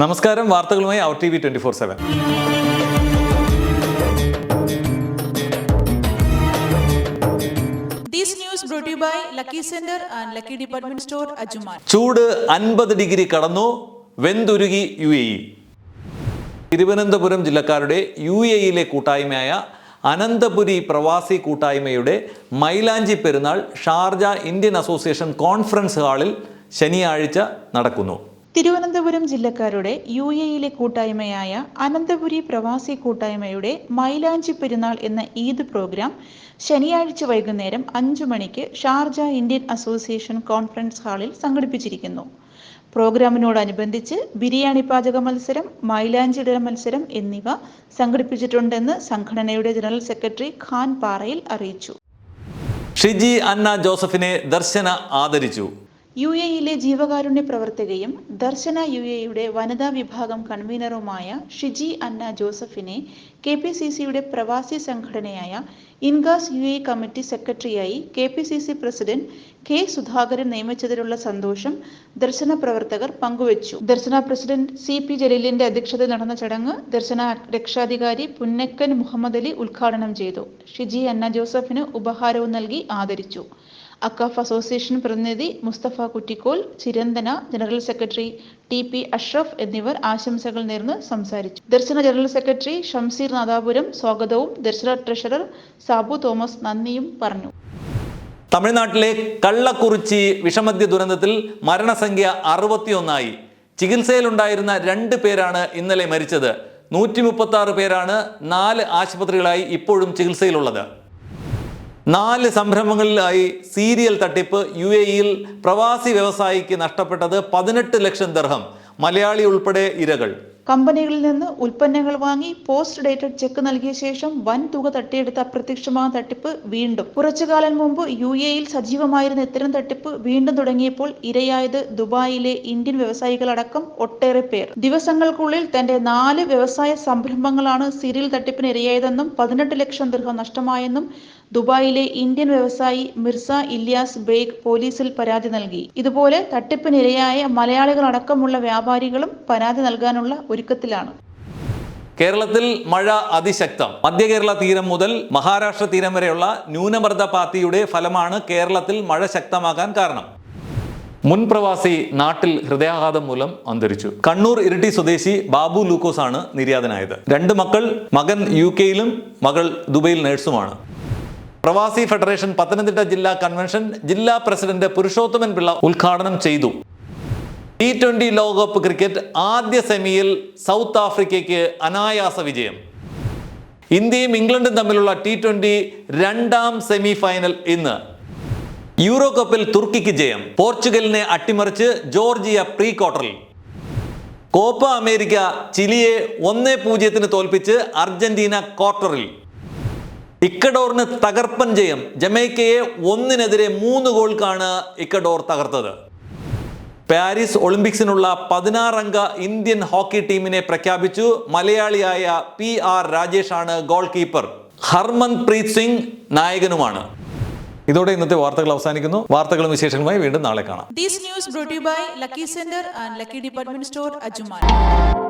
നമസ്കാരം വാർത്തകളുമായി അവർ T V twenty four seven. ചൂട് അൻപത് ഡിഗ്രി കടന്നു വെന്തുരുകി യു എ ഇ. തിരുവനന്തപുരം ജില്ലക്കാരുടെ യു എ ഇയിലെ കൂട്ടായ്മയായ അനന്തപുരി പ്രവാസി കൂട്ടായ്മയുടെ മൈലാഞ്ചി പെരുന്നാൾ ഷാർജ ഇന്ത്യൻ അസോസിയേഷൻ കോൺഫറൻസ് ഹാളിൽ ശനിയാഴ്ച നടക്കുന്നു. തിരുവനന്തപുരം ജില്ലക്കാരുടെ യു എയിലെ കൂട്ടായ്മയായ അനന്തപുരി പ്രവാസി കൂട്ടായ്മയുടെ മൈലാഞ്ചി പെരുന്നാൾ എന്ന ഈദ് പ്രോഗ്രാം ശനിയാഴ്ച വൈകുന്നേരം അഞ്ചു മണിക്ക് ഷാർജ ഇന്ത്യൻ അസോസിയേഷൻ കോൺഫറൻസ് ഹാളിൽ സംഘടിപ്പിച്ചിരിക്കുന്നു. പ്രോഗ്രാമിനോടനുബന്ധിച്ച് ബിരിയാണി പാചക മത്സരം മൈലാഞ്ചി ഇടര മത്സരം എന്നിവ സംഘടിപ്പിച്ചിട്ടുണ്ടെന്ന് സംഘടനയുടെ ജനറൽ സെക്രട്ടറി ഖാൻ പാറയിൽ അറിയിച്ചു. ഷിജി അന്ന ജോസഫിനെ ദർശന ആദരിച്ചു. യു എയിലെ ജീവകാരുണ്യ പ്രവർത്തകയും ദർശന യു എയുടെ വനിതാ വിഭാഗം കൺവീനറുമായ ഷിജി അന്ന ജോസഫിനെ കെ പി സി സിയുടെ പ്രവാസി സംഘടനയായ ഇൻഗാസ് യു എ കമ്മിറ്റി സെക്രട്ടറിയായി K P C C president K Sudhakaran നിയമിച്ചതിലുള്ള സന്തോഷം ദർശന പ്രവർത്തകർ പങ്കുവച്ചു. ദർശന പ്രസിഡന്റ് സി പി ജലീലിന്റെ അധ്യക്ഷതയിൽ നടന്ന ചടങ്ങ് ദർശന രക്ഷാധികാരി പുന്നക്കൻ മുഹമ്മദ് അലി ഉദ്ഘാടനം ചെയ്തു. ഷിജി അന്ന ജോസഫിന് ഉപഹാരവും നൽകി ആദരിച്ചു. അക്കാഫ് അസോസിയേഷൻ പ്രതിനിധി Mustafa Kuttikkol Chiranthana general secretary T P Ashraf എന്നിവർ ആശംസകൾ നേർന്ന് സംസാരിച്ചു. ദർശന ജനറൽ സെക്രട്ടറി ഷംസീർ നാദാപുരം സ്വാഗതവും ദർശന ട്രഷറർ സാബു തോമസ് നന്ദിയും പറഞ്ഞു. തമിഴ്നാട്ടിലെ കള്ളക്കുറിച്ചി വിഷമദ്യ ദുരന്തത്തിൽ മരണസംഖ്യ അറുപത്തിയൊന്നായി. ചികിത്സയിലുണ്ടായിരുന്ന രണ്ട് പേരാണ് ഇന്നലെ മരിച്ചത്. നൂറ്റി മുപ്പത്തി ആറ് പേരാണ് നാല് ആശുപത്രികളായി ഇപ്പോഴും ചികിത്സയിലുള്ളത്. നാല് സംരംഭങ്ങളിലായി സീരിയൽ തട്ടിപ്പ് യു എ ഇയിൽ പ്രവാസി വ്യവസായിക്ക് നഷ്ടപ്പെട്ടത് പതിനെട്ട് ലക്ഷം ദർഹം. മലയാളി ഉൾപ്പെടെ ഇരകൾ. കമ്പനികളിൽ നിന്ന് ഉൽപ്പന്നങ്ങൾ വാങ്ങി പോസ്റ്റ് ഡേറ്റഡ് ചെക്ക് നൽകിയ ശേഷം വൻ തുക തട്ടിയെടുത്ത അപ്രത്യക്ഷമായ തട്ടിപ്പ് വീണ്ടും. കുറച്ചുകാലം മുമ്പ് യു എയിൽ സജീവമായിരുന്ന ഇത്തരം തട്ടിപ്പ് വീണ്ടും തുടങ്ങിയപ്പോൾ ഇരയായത് ദുബായിലെ ഇന്ത്യൻ വ്യവസായികളടക്കം ഒട്ടേറെ പേർ. ദിവസങ്ങൾക്കുള്ളിൽ തന്റെ നാല് വ്യവസായ സംരംഭങ്ങളാണ് സീരിയൽ തട്ടിപ്പിന് ഇരയായതെന്നും പതിനെട്ട് ലക്ഷം ദീർഘം നഷ്ടമായെന്നും ദുബായിലെ ഇന്ത്യൻ വ്യവസായി മിർസ ഇല്യാസ് ബേഗ് പോലീസിൽ പരാതി നൽകി. ഇതുപോലെ തട്ടിപ്പിനിരയായ മലയാളികളടക്കമുള്ള വ്യാപാരികളും പരാതി നൽകാനുള്ള ഒരുക്കത്തിലാണ്. കേരളത്തിൽ മഴ അതിശക്തം. മധ്യ കേരള തീരം മുതൽ മഹാരാഷ്ട്ര തീരം വരെയുള്ള ന്യൂനമർദ്ദ പാത്തിയുടെ ഫലമാണ് കേരളത്തിൽ മഴ ശക്തമാകാൻ കാരണം. മുൻ പ്രവാസി നാട്ടിൽ ഹൃദയാഘാതം മൂലം അന്തരിച്ചു. കണ്ണൂർ ഇരിട്ടി സ്വദേശി ബാബു ലൂക്കോസ് ആണ് നിര്യാതനായത്. രണ്ട് മക്കൾ മകൻ യു കെയിലും മകൾ ദുബൈയിൽ നഴ്സുമാണ്. പ്രവാസി ഫെഡറേഷൻ പത്തനംതിട്ട ജില്ലാ കൺവെൻഷൻ ജില്ലാ പ്രസിഡന്റ് പുരുഷോത്തമൻ പിള്ള ഉദ്ഘാടനം ചെയ്തു. ടി ട്വന്റി ലോകകപ്പ് ക്രിക്കറ്റ് ആദ്യ സെമിയിൽ സൗത്ത് ആഫ്രിക്കയ്ക്ക് അനായാസ വിജയം. ഇന്ത്യയും ഇംഗ്ലണ്ടും തമ്മിലുള്ള ടി ട്വന്റി രണ്ടാം സെമി ഫൈനൽ ഇന്ന്. യൂറോ കപ്പിൽ തുർക്കിക്ക് ജയം. പോർച്ചുഗലിനെ അട്ടിമറിച്ച് ജോർജിയ പ്രീ ക്വാർട്ടറിൽ കോപ്പ അമേരിക്ക ചിലിയെ ഒന്നേ പൂജ്യത്തിന് തോൽപ്പിച്ച് അർജന്റീന ക്വാർട്ടറിൽ. ഇക്കഡോറിന് തകർപ്പൻ ജയം. ജമൈക്കയെ ഒന്നിനെതിരെ മൂന്ന് ഗോൾക്കാണ് ഇക്കഡോർ തകർത്തത്. പാരീസ് ഒളിമ്പിക്സിനുള്ള പതിനാറംഗ ഇന്ത്യൻ ഹോക്കി ടീമിനെ പ്രഖ്യാപിച്ചു. മലയാളിയായ പി ആർ രാജേഷാണ് ഗോൾ കീപ്പർ. ഹർമൻപ്രീത് സിംഗ് നായകനുമാണ്. ഇതോടെ ഇന്നത്തെ വാർത്തകൾ അവസാനിക്കുന്നു. വാർത്തകളും വിശേഷങ്ങളുമായി വീണ്ടും നാളെ കാണാം. To you by Lucky Center and Lucky Department Store, Ajuman.